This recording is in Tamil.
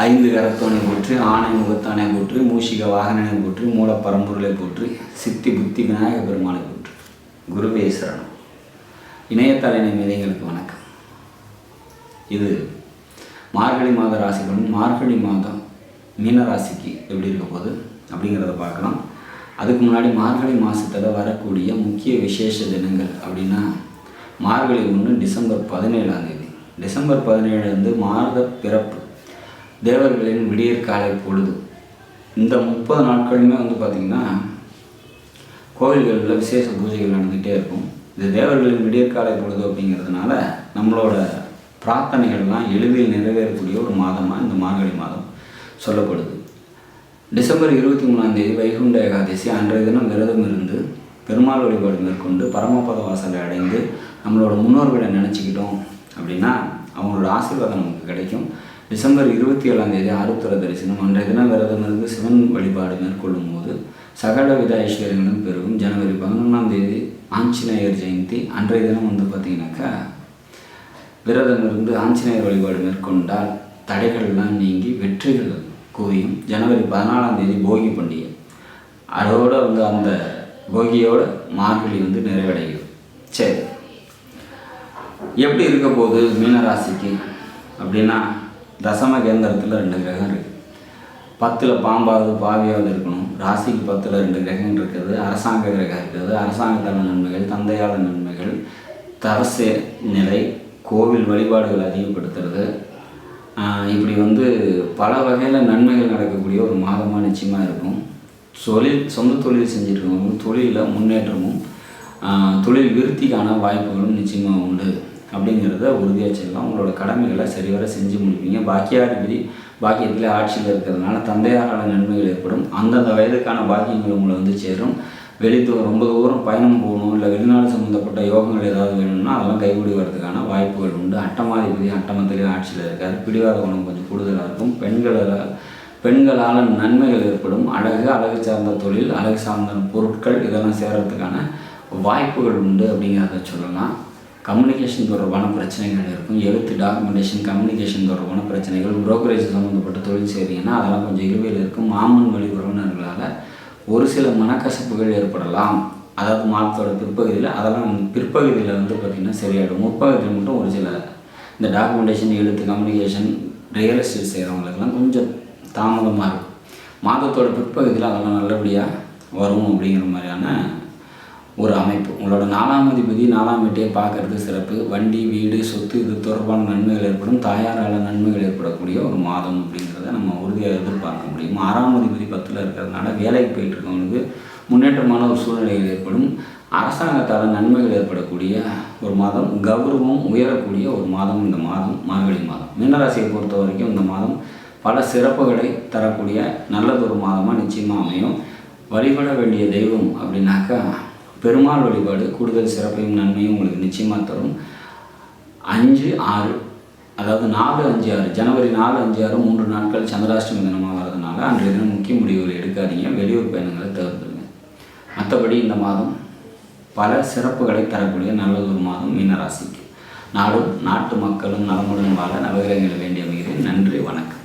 ஐந்து கரத்தோனை போற்று ஆணை முகத்தானை போற்று மூஷிக வாகனனை போற்று மூல பரம்பொருளை சித்தி புத்தி விநாயக பெருமானை போற்று. குருவே சரணம். இணையத்தலைனை மீதைங்களுக்கு வணக்கம். இது மார்கழி மாத ராசிகளும் மார்கழி மாதம் மீன ராசிக்கு எப்படி இருக்க போகுது அப்படிங்கிறத பார்க்கலாம். அதுக்கு முன்னாடி மார்கழி மாதத்தில் வரக்கூடிய முக்கிய விசேஷ தினங்கள் அப்படின்னா மார்கழி ஒன்று டிசம்பர் பதினேழாம் தேதி. டிசம்பர் பதினேழு வந்து மாத பிறப்பு. தேவர்களின் விடியற் காலை பொழுது. இந்த முப்பது நாட்களுமே வந்து பார்த்திங்கன்னா கோவில்களில் விசேஷ பூஜைகள் நடந்துகிட்டே இருக்கும். இது தேவர்களின் விடியற்காலை பொழுது அப்படிங்கிறதுனால நம்மளோட பிரார்த்தனைகள்லாம் எளிதில் நிறைவேறக்கூடிய ஒரு மாதமாக இந்த மார்கழி மாதம் சொல்லப்படுது. டிசம்பர் இருபத்தி மூணாம் தேதி வைகுண்ட ஏகாதசி அன்றைய தினம் விரதம் இருந்து பெருமாள் வழிபாடு மேற்கொண்டு பரமபத வாசலை அடைந்து நம்மளோட முன்னோர்களை நினச்சிக்கிட்டோம் அப்படின்னா அவங்களோட ஆசீர்வாதம் நமக்கு கிடைக்கும். டிசம்பர் இருபத்தி ஏழாம் தேதி ஆருத்ர தரிசனம் அன்றைய தினம் விரதம் இருந்து சிவன் வழிபாடு மேற்கொள்ளும் போது சகல வித ஐஸ்வர்யங்களும் பெருகும். ஜனவரி பதினொன்றாம் தேதி ஆஞ்சநேயர் ஜெயந்தி. அன்றைய தினம் வந்து பார்த்திங்கனாக்கா விரதம் இருந்து ஆஞ்சநேயர் வழிபாடு மேற்கொண்டால் தடைகள்லாம் நீங்கி வெற்றிகள் குவியும் ஜனவரி பதினாலாம் தேதி போகி பண்டிகை. அதோடு வந்து அந்த போகியோட மார்கழி வந்து நிறைவடைகிறது சரி. எப்படி இருக்க போகுது மீனராசிக்கு? அப்படின்னா தசம கேந்திரத்தில் ரெண்டு கிரகம் இருக்குது பத்தில் பாம்பாவது பாவியாவது இருக்கணும். ராசிக்கு பத்தில் ரெண்டு கிரகம் இருக்குது. அரசாங்க கிரகம் இருக்குது. அரசாங்கத்தான நன்மைகள் தந்தையாள நன்மைகள் தரசு நிலை கோவில் வழிபாடுகள் அதிகப்படுத்துறது. இப்படி வந்து பல வகையில் நன்மைகள் நடக்கக்கூடிய ஒரு மாதமாக நிச்சயமாக இருக்கும். தொழில் சொந்த தொழில் செஞ்சுருக்கவங்க தொழிலில் முன்னேற்றமும் தொழில் விருத்திக்கான வாய்ப்புகளும் நிச்சயமாக உண்டு. அப்படிங்கிறத உறுதியாக செய்யலாம் உங்களோட கடமைகளை சரிவர செஞ்சு முடிப்பீங்க. பாக்கியாதிபதி பாக்கியத்தில் ஆட்சியில் இருக்கிறதுனால தந்தையாரான நன்மைகள் ஏற்படும். அந்தந்த வயதுக்கான பாக்கியங்கள் உங்களை வந்து சேரும். வெளித்தூ ரொம்ப தூரம் பயணம் போகணும் இல்லை வெளிநாடு சம்மந்தப்பட்ட யோகங்கள் ஏதாவது வேணும்னா அதெல்லாம் கைகூடி வரதுக்கான வாய்ப்புகள் உண்டு. அட்டமாதிபதி அட்டமத்திலே ஆட்சியில் இருக்காது பிடிவாத குணம் கொஞ்சம் கூடுதலாக இருக்கும். பெண்களால் பெண்களால் நன்மைகள் ஏற்படும். அழகு அழகு சார்ந்த தொழில் அழகு சார்ந்த பொருட்கள் இதெல்லாம் சேர்கிறதுக்கான வாய்ப்புகள் உண்டு அப்படிங்கிறத சொல்லலாம். கம்யூனிகேஷன் தொடர்பான பிரச்சனைகள் இருக்கும். எழுத்து டாக்குமெண்டேஷன் கம்யூனிகேஷன் தொடர்பான பிரச்சனைகள் புரோக்கரேஜ் சம்மந்தப்பட்ட தொழில் செய்கிறீங்கன்னா அதெல்லாம் கொஞ்சம் இழுவையில் இருக்கும். மாமன் வழி உறவினர்களால் ஒரு சில மனக்கசப்புகள் ஏற்படலாம். அதாவது மாதத்தோட பிற்பகுதியில் அதெல்லாம் பிற்பகுதியில் வந்து பார்த்திங்கன்னா சரியாயிடும். முற்பகுதியில் மட்டும் ஒரு சில இந்த டாக்குமெண்டேஷன் எழுத்து கம்யூனிகேஷன் ரியல் எஸ்டேட் செய்கிறவங்களுக்கெல்லாம் கொஞ்சம் தாமதமாக இருக்கும். மாதத்தோட பிற்பகுதியில் அதெல்லாம் நல்லபடியாக வரும் அப்படிங்கிற மாதிரியான ஒரு அமைப்பு. உங்களோட நாலாம் அதிபதி நாலாம் வீட்டையே பார்க்கறது சிறப்பு. வண்டி வீடு சொத்து இது தொடர்பான நன்மைகள் ஏற்படும். தாயாரால் நன்மைகள் ஏற்படக்கூடிய ஒரு மாதம் அப்படிங்கிறத நம்ம உறுதியாக எதிர்பார்க்க முடியும். ஆறாம் அதிபதி பத்தில் இருக்கிறதுனால வேலைக்கு போயிட்டு இருக்கவங்களுக்கு முன்னேற்றமான ஒரு சூழ்நிலைகள் ஏற்படும். அரசாங்கத்தால் நன்மைகள் ஏற்படக்கூடிய ஒரு மாதம். கௌரவம் உயரக்கூடிய ஒரு மாதம் இந்த மாதம் மார்கழி மாதம். மீனராசியை பொறுத்த வரைக்கும் இந்த மாதம் பல சிறப்புகளை தரக்கூடிய நல்லதொரு மாதமாக நிச்சயமாக அமையும். வழிபட வேண்டிய தெய்வம் அப்படின்னாக்கா பெருமாள் வழிபாடு கூடுதல் சிறப்பையும் நன்மையும் உங்களுக்கு நிச்சயமாக தரும். அஞ்சு ஆறு அதாவது நாலு அஞ்சு ஆறு. ஜனவரி நாலு அஞ்சு ஆறு மூன்று நாட்கள் சந்திராஷ்டமி தினமாக வரதுனால அன்றைய தினம் முக்கிய முடிவுகளை எடுக்காதீங்க. வெளியூர் பயணங்களை தவிர்த்துருங்க மற்றபடி இந்த மாதம் பல சிறப்புகளை தரக்கூடிய நல்லதொரு மாதம் மீனராசிக்கு. நாடும் நாட்டு மக்களும் நலமுடன் வாழ நவகிரகங்களை வேண்டிய அமைகிறேன் நன்றி வணக்கம்.